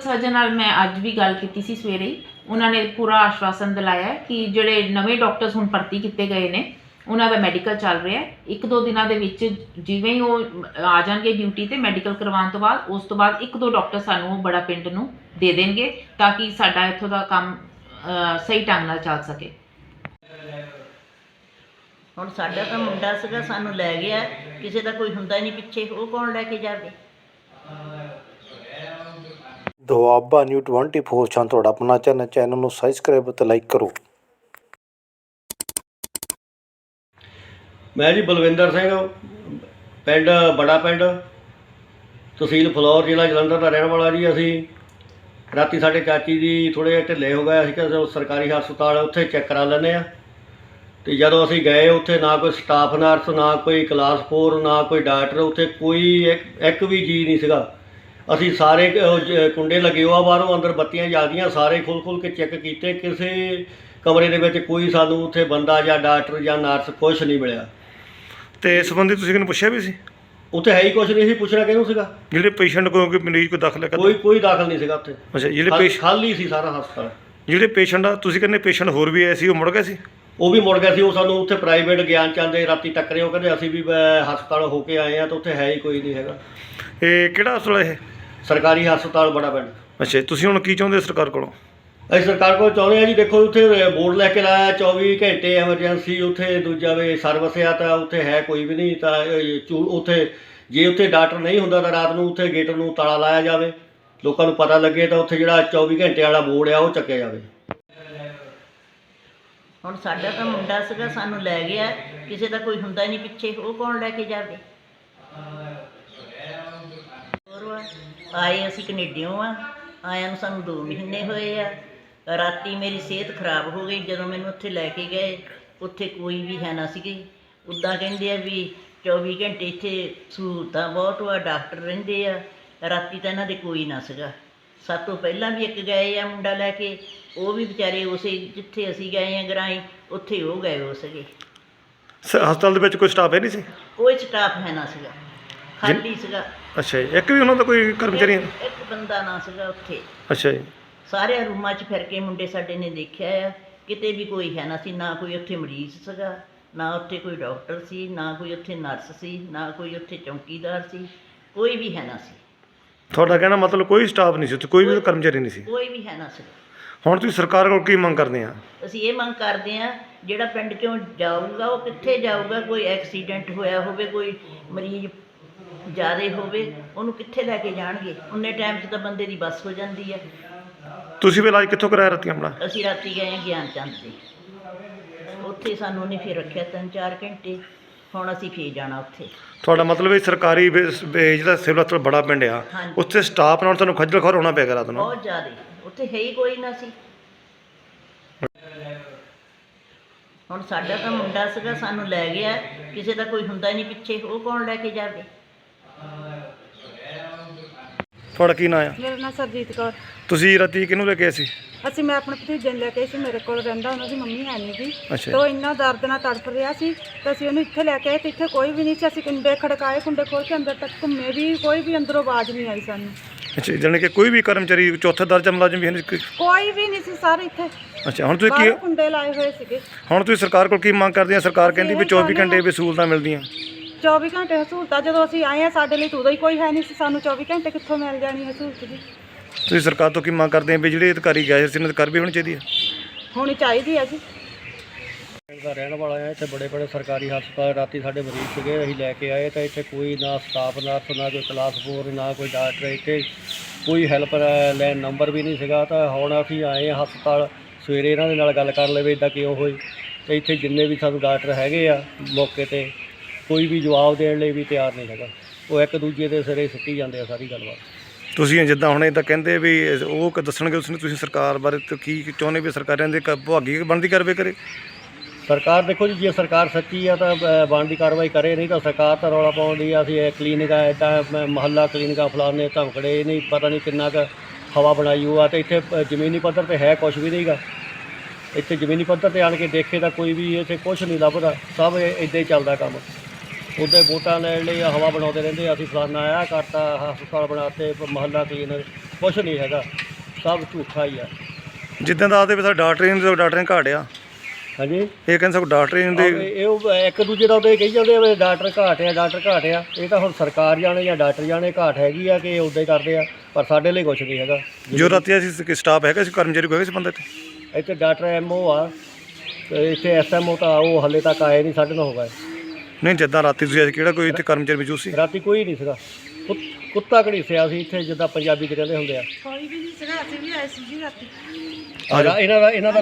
Surgeon ਨਾਲ ਮੈਂ ਅੱਜ ਵੀ ਗੱਲ ਕੀਤੀ ਸੀ ਸਵੇਰੇ ਹੀ। ਉਹਨਾਂ ਨੇ ਪੂਰਾ ਆਸ਼ਵਾਸਨ ਦਿਲਾਇਆ ਹੈ ਕਿ ਜਿਹੜੇ ਨਵੇਂ ਡਾਕਟਰਸ ਹੁਣ ਭਰਤੀ ਕੀਤੇ ਗਏ ਨੇ ਉਹਨਾਂ ਦਾ ਮੈਡੀਕਲ ਚੱਲ ਰਿਹਾ ਹੈ। ਇੱਕ ਦੋ ਦਿਨਾਂ ਦੇ ਵਿੱਚ ਜਿਵੇਂ ਹੀ ਉਹ ਆ ਜਾਣਗੇ ਡਿਊਟੀ ਤੇ ਮੈਡੀਕਲ ਕਰਵਾਉਣ ਤੋਂ ਬਾਅਦ ਉਸ ਤੋਂ ਬਾਅਦ ਇੱਕ ਦੋ ਡਾਕਟਰ ਸਾਨੂੰ ਉਹ ਬੜਾ ਪਿੰਡ ਨੂੰ ਦੇ ਦੇਣਗੇ ਤਾਂ ਕਿ ਸਾਡਾ ਇੱਥੋਂ ਦਾ ਕੰਮ ਅ, ਸਹੀ ਢੰਗ ਨਾਲ ਚੱਲ ਸਕੇ। ਹੁਣ ਸਾਡਾ ਤਾਂ ਮੁੰਡਾ ਸੀਗਾ ਸਾਨੂੰ ਲੈ ਗਿਆ। ਕਿਸੇ ਦਾ ਕੋਈ ਹੁੰਦਾ ਨਹੀਂ ਪਿੱਛੇ। ਉਹ ਕੌਣ ਲੈ ਕੇ ਜਾਵੇ? ਦੁਆਬਾ ਨਿਊ 24 ਚੈਨਲ ਤੁਹਾਡਾ ਆਪਣਾ ਚੈਨਲ ਚੈਨਲ ਨੂੰ ਸਬਸਕ੍ਰਾਈਬ ਅਤੇ ਲਾਈਕ ਕਰੋ। ਮੈਂ ਜੀ ਬਲਵਿੰਦਰ ਸਿੰਘ, ਪਿੰਡ, ਬੜਾ ਪਿੰਡ। ਤਹਿਸੀਲ ਫਲੌਰ, ਜ਼ਿਲ੍ਹਾ ਜਲੰਧਰ ਦਾ ਰਹਿਣ ਵਾਲਾ ਜੀ ਅਸੀਂ। ਰਾਤੀ ਸਾਡੇ ਚਾਚੀ ਜੀ ਥੋੜੇ ਜਿਹੇ ਢਿੱਲੇ ਹੋ ਗਏ, ਅਸੀਂ ਕਿਹਾ ਸਰਕਾਰੀ ਹਸਪਤਾਲ ਉੱਥੇ ਚੈੱਕ ਕਰਾ ਲੈਂਦੇ ਆ ਤੇ ਜਦੋਂ ਅਸੀਂ ਗਏ ਉੱਥੇ, ਨਾ ਕੋਈ ਸਟਾਫ ਨਰਸ ਨਾ ਕੋਈ ਕਲਾਸ 4 ਨਾ ਕੋਈ ਡਾਕਟਰ ਉੱਥੇ ਕੋਈ ਇੱਕ ਇੱਕ ਵੀ ਜੀ ਨਹੀਂ ਸੀਗਾ। ਅਸੀਂ ਸਾਰੇ ਕ- ਉਹ ਜ- ਕੁੰਡੇ ਲੱਗੇ ਹੋਆ ਬਾਹਰੋਂ ਅੰਦਰ ਬੱਤੀਆਂ ਜਲਦੀਆਂ ਸਾਰੇ ਖੁੱਲ ਖੁੱਲ ਕੇ ਚੈੱਕ ਕੀਤੇ ਕਿਸੇ ਕਮਰੇ ਦੇ ਵਿੱਚ ਕੋਈ ਸਾਨੂੰ ਉੱਥੇ ਬੰਦਾ ਜਾਂ ਡਾਕਟਰ ਜਾਂ ਨਰਸ ਕੁਝ ਨਹੀਂ ਮਿਲਿਆ। ਤੇ ਇਸ ਸੰਬੰਧੀ ਤੁਸੀਂ ਕਿਹਨੂੰ ਪੁੱਛਿਆ ਵੀ ਸੀ? ਉੱਥੇ ਹੈ ਹੀ ਕੁਝ ਨਹੀਂ ਸੀ ਪੁੱਛਣਾ ਕਿਹਨੂੰ ਸੀਗਾ? ਜਿਹੜੇ ਪੇਸ਼ੈਂਟ ਕੋਈ ਕੋਈ ਮਰੀਜ਼ ਕੋਈ ਦਾਖਲ ਹੈ ਕੋਈ ਕੋਈ ਦਾਖਲ ਨਹੀਂ ਸੀਗਾ ਉੱਥੇ। ਅੱਛਾ ਜਿਹੜੇ ਖਾਲ- ਪੇਸ਼ ਖਾਲੀ ਸੀ ਸਾਰਾ ਹਸਪਤਾਲ। ਜਿਹੜੇ ਪੇਸ਼ੈਂਟ ਆ ਤੁਸੀਂ ਕਹਿੰਦੇ ਪੇਸ਼ੈਂਟ ਹੋਰ ਵੀ ਆਏ ਸੀ ਉਹ ਮੁੜ ਗਏ ਸੀ? ਉਹ ਵੀ ਮੁੜ ਗਿਆ ਸੀ ਉਹ ਸਾਨੂੰ ਉੱਥੇ ਪ੍ਰਾਈਵੇਟ ਗਿਆਨ ਚੰਦ ਦੇ ਰਾਤੀ ਟੱਕਰੇ ਉਹ ਕਹਿੰਦੇ ਅਸੀਂ ਵੀ ਅਹ, ਹਸਪਤਾਲ ਹੋ ਕੇ ਆਏ ਆ ਤਾਂ ਉੱਥੇ ਹੈ ਹੀ ਕੋਈ ਨਹੀਂ ਹੈਗਾ। ਇਹ ਕਿਹੜਾ ਹਸਪਤਾਲ ਇਹ? ਸਰਕਾਰੀ ਹਸਪਤਾਲ ਬੜਾ ਪਿੰਡ। ਅੱਛਾ ਤੁਸੀਂ ਹੁਣ ਕੀ ਚਾਹੁੰਦੇ ਸਰਕਾਰ ਕੋਲੋਂ? ਅਸੀਂ ਸਰਕਾਰ ਕੋਲ ਚਾਹੁੰਦੇ ਆ ਜੀ ਦੇਖੋ ਉੱਥੇ ਬੋਰਡ ਲੈ ਕੇ ਲਾਇਆ 24 ਘੰਟੇ ਐਮਰਜੈਂਸੀ ਉੱਥੇ ਦੂਜਾ ਵੇ ਸਰਵਿਸ ਆ ਤਾਂ ਉੱਥੇ ਹੈ ਕੋਈ ਵੀ ਨਹੀਂ ਤਾਂ ਉੱਥੇ ਜੇ ਉੱਥੇ ਡਾਕਟਰ ਨਹੀਂ ਹੁੰਦਾ ਤਾਂ ਰਾਤ ਨੂੰ ਉੱਥੇ ਗੇਟ ਨੂੰ ਤਾਲਾ ਲਾਇਆ ਜਾਵੇ। ਲੋਕਾਂ ਨੂੰ ਪਤਾ ਲੱਗੇ ਤਾਂ ਉੱਥੇ ਜਿਹੜਾ 24 ਘੰਟੇ ਵਾਲਾ ਬੋਰਡ ਆ ਉਹ ਚੱਕਿਆ ਜਾਵੇ। ਹੁਣ ਸਾਡਾ ਤਾਂ ਮੁੰਡਾ ਸੀਗਾ ਸਾਨੂੰ ਲੈ ਗਿਆ। ਕਿਸੇ ਦਾ ਕੋਈ ਹੁੰਦਾ ਨਹੀਂ ਪਿੱਛੇ ਉਹ ਕੌਣ ਲੈ ਕੇ ਜਾਵੇ? ਹੋਰ ਵਾ, ਆਏ ਅਸੀਂ ਕੈਨੇਡੀਓਂ ਆ ਆਇਆਂ ਨੂੰ ਸਾਨੂੰ 2 ਮਹੀਨੇ ਹੋਏ ਆ। ਰਾਤੀ ਮੇਰੀ ਸਿਹਤ ਖਰਾਬ ਹੋ ਗਈ ਜਦੋਂ ਮੈਨੂੰ ਉੱਥੇ ਲੈ ਕੇ ਗਏ ਉੱਥੇ ਕੋਈ ਵੀ ਹੈ ਨਾ ਸੀਗੇ। ਉੱਦਾਂ ਕਹਿੰਦੇ ਆ ਵੀ 24 ਘੰਟੇ ਇੱਥੇ ਸਹੂਲਤਾਂ ਬਹੁਤ ਵਾ ਡਾਕਟਰ ਰਹਿੰਦੇ ਆ ਰਾਤੀ ਤਾਂ ਇਹਨਾਂ ਦੇ ਕੋਈ ਨਾ ਸੀਗਾ। ਸਾਤੋਂ ਪਹਿਲਾਂ ਵੀ ਇੱਕ ਗਏ ਆ ਮੁੰਡਾ ਲੈ ਕੇ ਉਹ ਵੀ ਵਿਚਾਰੇ ਉਸੇ ਜਿੱਥੇ ਅਸੀਂ ਗਏ ਆ ਗਰਾਈ ਉੱਥੇ ਉਹ ਗਏ ਹੋ ਸੀਗੇ। ਸ- ਹਸਪਤਾਲ ਦੇ ਵਿੱਚ ਕੋਈ ਸਟਾਫ ਹੈ ਨਹੀਂ ਸੀ? ਕੋਈ ਸਟਾਫ ਹੈ ਨਾ ਸੀਗਾ। ਖਾਲੀ ਸੀਗਾ। ਅੱਛਾ ਜੀ ਇੱਕ ਵੀ ਉਹਨਾਂ ਦਾ ਕੋਈ ਕਰਮਚਾਰੀ? ਇੱਕ ਬੰਦਾ ਨਾ ਸੀਗਾ ਉੱਥੇ। ਅੱਛਾ ਜੀ। ਸਾਰੇ ਰੂਮਾਂ 'ਚ ਫਿਰ ਕੇ ਮੁੰਡੇ ਸਾਡੇ ਨੇ ਦੇਖਿਆ ਆ। ਕਿਤੇ ਵੀ ਕੋਈ ਹੈ ਨਾ ਸੀ ਨਾ ਕੋਈ ਉੱਥੇ ਮਰੀਜ਼ ਸੀਗਾ ਨਾ ਉੱਥੇ ਕੋਈ ਡਾਕਟਰ ਸੀ ਨਾ ਕੋਈ ਉੱਥੇ ਨਰਸ ਸੀ ਨਾ ਕੋਈ ਉੱਥੇ ਚੌਕੀਦਾਰ ਸੀ ਕੋਈ ਵੀ ਹੈ ਨਾ ਸੀ। ਤੁਹਾਡਾ ਕਹਿਣਾ ਮਤਲਬ ਕੋਈ ਸਟਾਫ ਨਹੀਂ ਸੀ ਉੱਥੇ ਕੋਈ ਵੀ ਕਰਮਚਾਰੀ ਨਹੀਂ ਸੀ। ਕੋਈ ਵੀ ਹੈ ਨਾ ਸੀ। ਹੁਣ ਤੁਸੀਂ ਸਰਕਾਰ ਕੋਲ ਕੀ ਮੰਗ ਕਰਦੇ ਆ? ਅਸੀਂ ਇਹ ਮੰਗ ਕਰਦੇ ਆ ਜਿਹੜਾ ਪਿੰਡ ਚੋਂ ਜਾਊਗਾ ਉਹ ਕਿੱਥੇ ਜਾਊਗਾ? ਕੋਈ ਐਕਸੀਡੈਂਟ ਹੋਇਆ ਹੋਵੇ ਕੋਈ ਮਰੀਜ਼ ਜ਼ਿਆਦੇ ਹੋਵੇ ਉਹਨੂੰ ਕਿੱਥੇ ਲੈ ਕੇ ਜਾਣਗੇ? ਉਨੇ ਟਾਈਮ 'ਚ ਤਾਂ ਬੰਦੇ ਦੀ ਬੱਸ ਹੋ ਜਾਂਦੀ ਹੈ ਤੁਸੀਂ ਵੀ ਇਲਾਜ ਕਿੱਥੋਂ ਕਰਾਇਆ ਰਾਤੀ ਆਪਣਾ ਅਸੀਂ ਰਾਤੀ ਗਏ ਹਾਂ ਗਿਆਨ ਚੰਦ ਤੇ ਉੱਥੇ ਸਾਨੂੰ ਉਹਨੇ ਫਿਰ ਰੱਖਿਆ ਤਿੰਨ ਚਾਰ ਘੰਟੇ। ਹੁਣ ਅਸੀਂ ਫੇਰ ਜਾਣਾ ਉੱਥੇ। ਤੁਹਾਡਾ ਮਤਲਬ ਇਹ ਸਰਕਾਰੀ ਬੇਸ- ਬੇ- ਜਿਹੜਾ ਸਿਵਲ ਹਸਪਤਾਲ ਬੜਾ ਪਿੰਡ ਆ ਹਾਂਜੀ। ਉੱਥੇ ਸਟਾਫ ਨਾਲ ਤੁਹਾਨੂੰ ਖੱਜਲ ਖੁਆਰ ਹੋਣਾ ਪੈਗਾ ਰਾਤ ਨੂੰ? ਬਹੁਤ ਜ਼ਿਆਦੇ। ਉੱਥੇ ਹੈ ਹੀ ਕੋਈ ਨਾ ਸੀ। ਹੁਣ ਸਾਡਾ ਤਾਂ ਮੁੰਡਾ ਸੀਗਾ ਸਾਨੂੰ ਲੈ ਗਿਆ। ਕਿਸੇ ਦਾ ਕੋਈ ਹੁੰਦਾ ਨਹੀਂ ਪਿੱਛੇ। ਉਹ ਕੌਣ ਲੈ ਕੇ ਜਾਵੇ? ਤੁਹਾਡਾ ਕੀ ਨਾਂ ਆ? ਮੇਰਾ ਨਾਮ ਸਰਜੀਤ ਕੌਰ। ਤੁਸੀਂ ਰਾਤੀ ਕਿਹਨੂੰ ਲੈ ਕੇ ਆਏ ਸੀ? ਅਸੀਂ ਮੈਂ ਆਪਣੇ ਭਤੀਜੇ ਨੂੰ ਲੈ ਕੇ ਆਈ ਸੀ ਮੇਰੇ ਕੋਲ ਰਹਿੰਦਾ ਉਹਨਾਂ ਦੀ ਮੰਮੀ ਹੈ ਨਹੀਂ ਸੀ ਅੱਛਾ। ਤੇ ਇੰਨਾ ਦਰਦ ਨਾਲ ਤੜਫ ਰਿਹਾ ਸੀ ਤੇ ਅਸੀਂ ਉਹਨੂੰ ਇੱਥੇ ਲੈ ਕੇ ਆਏ ਤੇ ਇੱਥੇ ਕੋਈ ਵੀ ਨਹੀਂ ਸੀ। ਅਸੀਂ ਕੁੰਡੇ ਖੜਕਾਏ ਕੁੰਡੇ ਖੋਲ ਕੇ ਅੰਦਰ ਤੱਕ ਘੁੰਮੇ ਵੀ ਕੋਈ ਵੀ ਅੰਦਰੋਂ ਆਵਾਜ਼ ਨਹੀਂ ਆਈ ਸਾਨੂੰ। ਅੱਛਾ ਜਾਣੀ ਕਿ ਕੋਈ ਵੀ ਕਰਮਚਾਰੀ ਚੌਥੇ ਦਰਜਾ ਮੁਲਾਜ਼ਮ ਵੀ ਹੈ ਨਹੀਂ ਕੋਈ? ਕੋਈ ਵੀ ਨਹੀਂ ਸੀ ਸਾਰੇ ਇੱਥੇ। ਅੱਛਾ ਹੁਣ ਤੁਸੀਂ ਬਾਹਰ ਕੀ ਕੁੰਡੇ ਲਾਏ ਹੋਏ ਸੀਗੇ। ਹੁਣ ਤੁਸੀਂ ਸਰਕਾਰ ਕੋਲ ਕੀ ਮੰਗ ਕਰਦੇ ਆ? ਸਰਕਾਰ ਕਹਿੰਦੀ ਵੀ ਅਸੀਂ ਇਹ 24 ਘੰਟੇ ਵੀ ਸਹੂਲਤਾਂ ਮਿਲਦੀਆਂ। 24 ਘੰਟੇ ਸਹੂਲਤਾਂ ਜਦੋਂ ਅਸੀਂ ਆਏ ਆ ਸਾਡੇ ਲਈ ਤਾਂ ਉਦੋਂ ਹੀ ਕੋਈ ਹੈ ਨਹੀਂ ਸੀ। ਸਾਨੂੰ 24 ਘੰਟੇ ਕਿੱਥੋਂ ਮਿਲ ਜਾਣੀ ਹੈ ਸਹੂਲਤ ਜੀ? ਤੁਸੀਂ ਸਰਕਾਰ ਤੋਂ ਕੀ ਮੰਗ ਕਰਦੇ ਆ ਵੀ ਜਿਹੜੇ ਅਧਿਕਾਰੀ ਗਏ ਸੀ ਇਹਨਾਂ ਦੀ ਕਰ ਵੀ ਹੋਣੀ ਚਾਹੀਦੀ ਹੈ? ਹੋਣੀ ਚਾਹੀਦੀ ਹੈ ਜੀ। ਪਿੰਡ ਦਾ ਰਹਿਣ ਵਾਲਾ ਆ ਇੱਥੇ ਬੜੇ ਬੜੇ ਸਰਕਾਰੀ ਹਸਪਤਾਲ ਰਾਤੀ ਸਾਡੇ ਮਰੀਜ਼ ਸੀਗੇ ਅਸੀਂ ਲੈ ਕੇ ਆਏ ਤਾਂ ਇੱਥੇ ਕੋਈ ਨਾ ਸਟਾਫ ਨਰਸ ਨਾ ਕੋਈ ਕਲਾਸ 4 ਨਾ ਕੋਈ ਡਾਕਟਰ ਇੱਥੇ। ਕੋਈ ਹੈਲਪ ਲੈਣ ਨੰਬਰ ਵੀ ਨਹੀਂ ਸੀਗਾ ਤਾਂ ਹੁਣ ਅਸੀਂ ਆਏ ਹਾਂ ਹਸਪਤਾਲ ਸਵੇਰੇ ਇਹਨਾਂ ਦੇ ਨਾਲ ਗੱਲ ਕਰ ਲਵੇ ਇਦਾਂ ਕਿਉਂ ਹੋਈ ਤੇ ਇੱਥੇ ਜਿੰਨੇ ਵੀ ਸਾਨੂੰ ਡਾਕਟਰ ਹੈਗੇ ਆ ਮੌਕੇ ਤੇ ਕੋਈ ਵੀ ਜਵਾਬ ਦੇਣ ਲਈ ਵੀ ਤਿਆਰ ਨਹੀਂ ਹੈਗਾ। ਉਹ ਇੱਕ ਦੂਜੇ ਦੇ ਸਿਰੇ ਸਿੱਟੀ ਜਾਂਦੇ ਆ ਸਾਰੀ ਗੱਲਬਾਤ। ਤੁਸੀਂ ਜਿੱਦਾਂ ਹੁਣ ਇਹ ਤਾਂ ਕਹਿੰਦੇ ਵੀ ਉਹ ਕ- ਦੱਸਣਗੇ ਉਸਨੇ ਤੁਸੀਂ ਸਰਕਾਰ ਬਾਰੇ ਤੇ ਕੀ ਚਾਹੁੰਦੇ ਵੀ ਸਰਕਾਰਾਂ ਦੇ ਕ- ਵਿਭਾਗੀ ਬਣਦੀ ਕਾਰਵਾਈ ਕਰੇ? ਸਰਕਾਰ ਦੇਖੋ ਜੀ ਜੇ ਸਰਕਾਰ ਸੱਚੀ ਆ ਤਾਂ ਅ, ਬਣਦੀ ਕਾਰਵਾਈ ਕਰੇ ਨਹੀਂ ਤਾਂ ਸਰਕਾਰ ਤਾਂ ਰੌਲਾ ਪਾਉਂਦੀ ਆ ਅਸੀਂ ਇਹ ਕਲੀਨਿਕ ਆ ਇੱਦਾਂ ਮਹੱਲਾ ਕਲੀਨਿਕਾਂ ਫਲਾਣੇ ਧਮਕੜੇ ਨਹੀਂ ਪਤਾ ਨਹੀਂ ਕਿੰਨਾ ਕੁ ਹਵਾ ਬਣਾਈ ਹੋਆ ਤੇ ਇੱਥੇ ਅ, ਜ਼ਮੀਨੀ ਪੱਧਰ ਤੇ ਹੈ ਕੁਝ ਵੀ ਨਹੀਂਗਾ। ਇੱਥੇ ਜ਼ਮੀਨੀ ਪੱਧਰ ਤੇ ਆਣ ਕੇ ਦੇਖੇ ਤਾਂ ਕੋਈ ਵੀ ਇੱਥੇ ਕੁਝ ਨਹੀਂ ਲੱਭਦਾ ਸਭ ਇੱਦਾਂ ਹੀ ਚੱਲਦਾ ਕੰਮ। ਉਹਦੇ ਵੋਟਾਂ ਲੈਣ ਲਈ ਹਵਾ ਬਣਾਉਂਦੇ ਰਹਿੰਦੇ ਅਸੀਂ ਫਲਾਨਾ ਆਇਆ ਕਰਤਾ ਹਸਪਤਾਲ ਬਣਾਤੇ ਮਹੱਲਾ ਕਲੀਨਰ ਕੁਛ ਨਹੀਂ ਹੈਗਾ ਸਭ ਝੂਠਾ ਹੀ ਆ। ਜਿੱਦਾਂ ਦਾ ਆਦੇ ਵੀ ਸਾਡਾ ਡਾਕਟਰ ਹੀ ਨਹੀਂ ਡਾਕਟਰ ਨੇ ਘਾਟਿਆ। ਹਾਂਜੀ? ਇਹ ਕਹਿੰਦੇ ਸਭ ਡਾਕਟਰ ਹੀ ਨਹੀਂ ਆਹ ਦੇ ਇਹ ਉਹ ਇੱਕ ਦੂਜੇ ਦਾ ਉਹਦੇ ਕਹੀ ਜਾਂਦੇ ਆ ਵੀ ਡਾਕਟਰ ਘਾਟ ਆ ਡਾਕਟਰ ਘਾਟ ਆ। ਇਹ ਤਾਂ ਹੁਣ ਸਰਕਾਰ ਜਾਣੇ ਜਾਂ ਡਾਕਟਰ ਜਾਣੇ ਘਾਟ ਹੈਗੀ ਆ ਕਿ ਉਦਾਂ ਹੀ ਕਰਦੇ ਆ ਪਰ ਸਾਡੇ ਲਈ ਕੁਛ ਨਹੀਂ ਹੈਗਾ। ਜੋ ਰਾਤੀ ਅਸੀਂ ਸਟਾਫ ਹੈਗਾ ਸੀ ਕਰਮਚਾਰੀ ਕੋਈ ਹੈਗਾ ਸੀ ਬੰਦੇ ਇੱਥੇ? ਇੱਥੇ ਡਾਕਟਰ ਐਮਓ ਆ ਤੇ ਇੱਥੇ ਐਸਐਮਓ ਤਾਂ ਉਹ ਹੱਲੇ ਤੱਕ ਆਏ ਨਹੀਂ ਸਾਡੇ ਨਾਲ ਹੋ ਗਏ। ਨਹੀਂ ਜਿੱਦਾਂ ਰਾਤੀ ਤੁਸੀਂ ਅੱਜ ਕਿਹੜਾ ਕੋਈ ਇੱਥੇ ਕਰਮਚਾਰੀ ਮੌਜੂਦ ਸੀ? ਰਾਤੀ ਕੋਈ ਨਹੀਂ ਸੀਗਾ। ਕੁੱਤ- ਕੁੱਤਾ ਘੜੀਸਿਆ ਸੀ ਇੱਥੇ ਜਿੱਦਾਂ ਪੰਜਾਬੀ ਚ ਕਹਿੰਦੇ ਹੁੰਦੇ ਆ। ਕੋਈ ਵੀ ਨਹੀਂ ਸੀਗਾ ਅਸੀਂ ਵੀ ਆਏ ਸੀ ਜੀ ਰਾਤੀ। ਇਹਨਾਂ ਦਾ ਇਹਨਾਂ ਦਾ